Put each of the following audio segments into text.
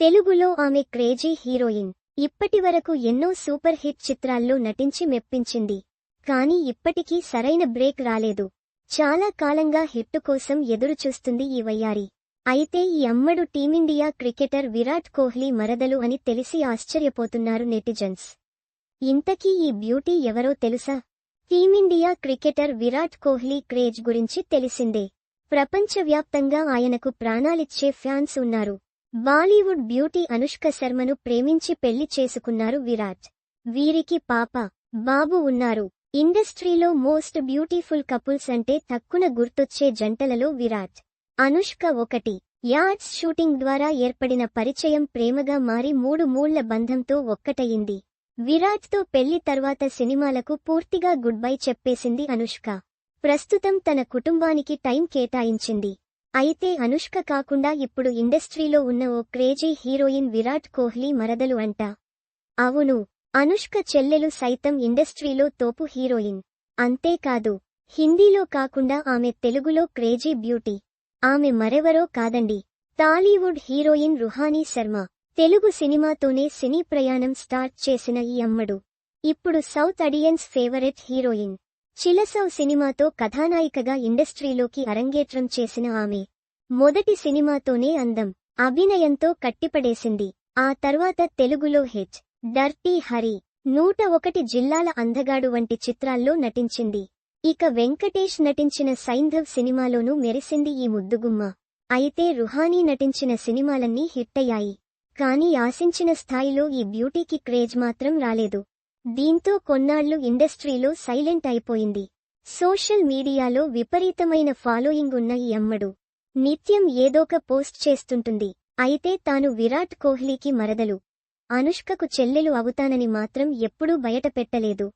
తెలుగులో ఆమె crazy heroine. ఇప్పటివరకు ఎన్నో సూపర్ హిట్ చిత్రాల్లో నటించి మెప్పించింది. కానీ ఇప్పటికీ సరైన బ్రేక్ రాలేదు. చాలా కాలంగా హిట్టు కోసం ఎదురుచూస్తుంది ఈ వయ్యారి. అయితే ఈ అమ్మడు టీమిండియా క్రికెటర్ విరాట్ కోహ్లీ మరదలు అని తెలిసి ఆశ్చర్యపోతున్నారు నెటిజన్స్. ఇంతకీ ఈ బ్యూటీ ఎవరో తెలుసా? Team India cricketer Virat Kohli craze గురించి తెలిసిందే. ప్రపంచవ్యాప్తంగా ఆయనకు ప్రాణాలిచ్చే ఫ్యాన్స్ ఉన్నారు. బాలీవుడ్ బ్యూటీ అనుష్క శర్మను ప్రేమించి పెళ్ళి చేసుకున్నారు విరాట్. వీరికి పాప బాబు ఉన్నారు. ఇండస్ట్రీలో మోస్ట్ బ్యూటిఫుల్ కపుల్స్ అంటే తక్కున గుర్తొచ్చే జంటలలో విరాట్. అనుష్క ఒకటి. యాడ్స్ షూటింగ్ ద్వారా ఏర్పడిన పరిచయం ప్రేమగా మారి మూడు మూళ్ళ బంధంతో ఒక్కటయింది. విరాట్తో పెళ్ళి తర్వాత సినిమాలకు పూర్తిగా గుడ్ బై చెప్పేసింది అనుష్క. ప్రస్తుతం తన కుటుంబానికి టైం కేటాయించింది. అయితే అనుష్క కాకుండా ఇప్పుడు ఇండస్ట్రీలో ఉన్న ఓ క్రేజీ హీరోయిన్ విరాట్ కోహ్లీ మరదలు అంట. అవును అనుష్క చెల్లెలు సైతం ఇండస్ట్రీలో తోపు హీరోయిన్. అంతేకాదు హిందీలో కాకుండా ఆమె తెలుగులో క్రేజీ బ్యూటీ. ఆమె మరెవరో కాదండి. టాలీవుడ్ హీరోయిన్ రుహానీ శర్మ తెలుగు సినిమాతోనే సినీ ప్రయాణం స్టార్ట్ చేసిన ఈ అమ్మడు. ఇప్పుడు south audience favourite heroine. Chi La Sow సినిమాతో కథానాయికగా ఇండస్ట్రీలోకి అరంగేట్రం చేసిన ఆమె. మొదటి సినిమాతోనే అందం. అభినయంతో కట్టిపడేసింది. ఆ తర్వాత తెలుగులో హెచ్. డర్టీ హరి. నూట ఒకటి జిల్లాల అందగాడు వంటి చిత్రాల్లో నటించింది. ఇక వెంకటేష్ నటించిన సైంధవ్ సినిమాలోనూ మెరిసింది ఈ ముద్దుగుమ్మ. అయితే రుహానీ నటించిన సినిమాలన్నీ హిట్టయ్యాయి. కానీ ఆశించిన స్థాయిలో ఈ బ్యూటీకి క్రేజ్ మాత్రం రాలేదు. దీంతో కొన్నాళ్ళు ఇండస్ట్రీలో సైలెంట్ అయిపోయింది. సోషల్ మీడియాలో విపరీతమైన ఫాలోయింగ్ ఉన్న ఈ అమ్మడు. నిత్యం ఏదోక పోస్ట్ చేస్తుంటుంది. అయితే తాను విరాట్ కోహ్లీకి మరదలు. అనుష్కకు చెల్లెలు అవుతానని మాత్రం ఎప్పుడూ బయటపెట్టలేదు.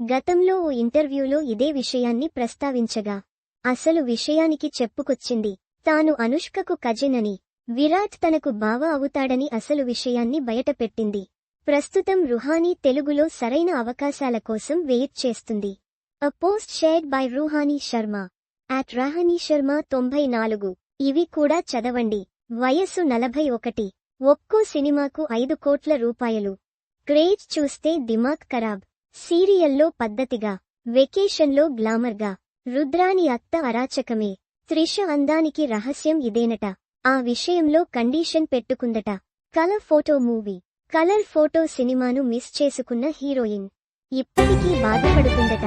గతంలో ఓ ఇంటర్వ్యూలో ఇదే విషయాన్ని ప్రస్తావించగా అసలు విషయానికి చెప్పుకొచ్చింది తాను అనుష్కకు కజినని విరాట్ తనకు బావ అవుతాడని అసలు విషయాన్ని బయటపెట్టింది. ప్రస్తుతం రుహానీ తెలుగులో సరైన అవకాశాల కోసం వెయిట్ చేస్తుంది. A post shared by Ruhani Sharma at Rahani Sharma తొంభై నాలుగు. ఇవి కూడా చదవండి. వయస్సు నలభై ఒకటి. ఒక్కో సినిమాకు ఐదు కోట్ల రూపాయలు. క్రేజ్ చూస్తే దిమాగ్ ఖరాబ్. సీరియల్లో పద్ధతిగా. వెకేషన్లో గ్లామర్గా. రుద్రాని అత్త అరాచకమే. త్రిష అందానికి రహస్యం ఇదేనట. ఆ విషయంలో కండీషన్ పెట్టుకుందట. కల ఫోటో మూవీ. కలర్ ఫోటో సినిమాను మిస్ చేసుకున్న హీరోయిన్. ఇప్పటికీ బాధపడుతుందట.